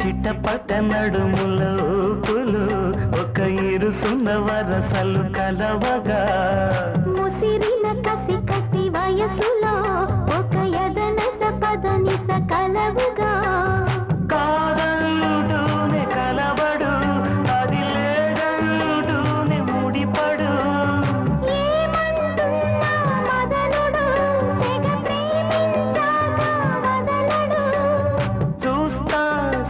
చిటపట నడుములో ఒక ఇరుసున్న వరసలు కలవగా.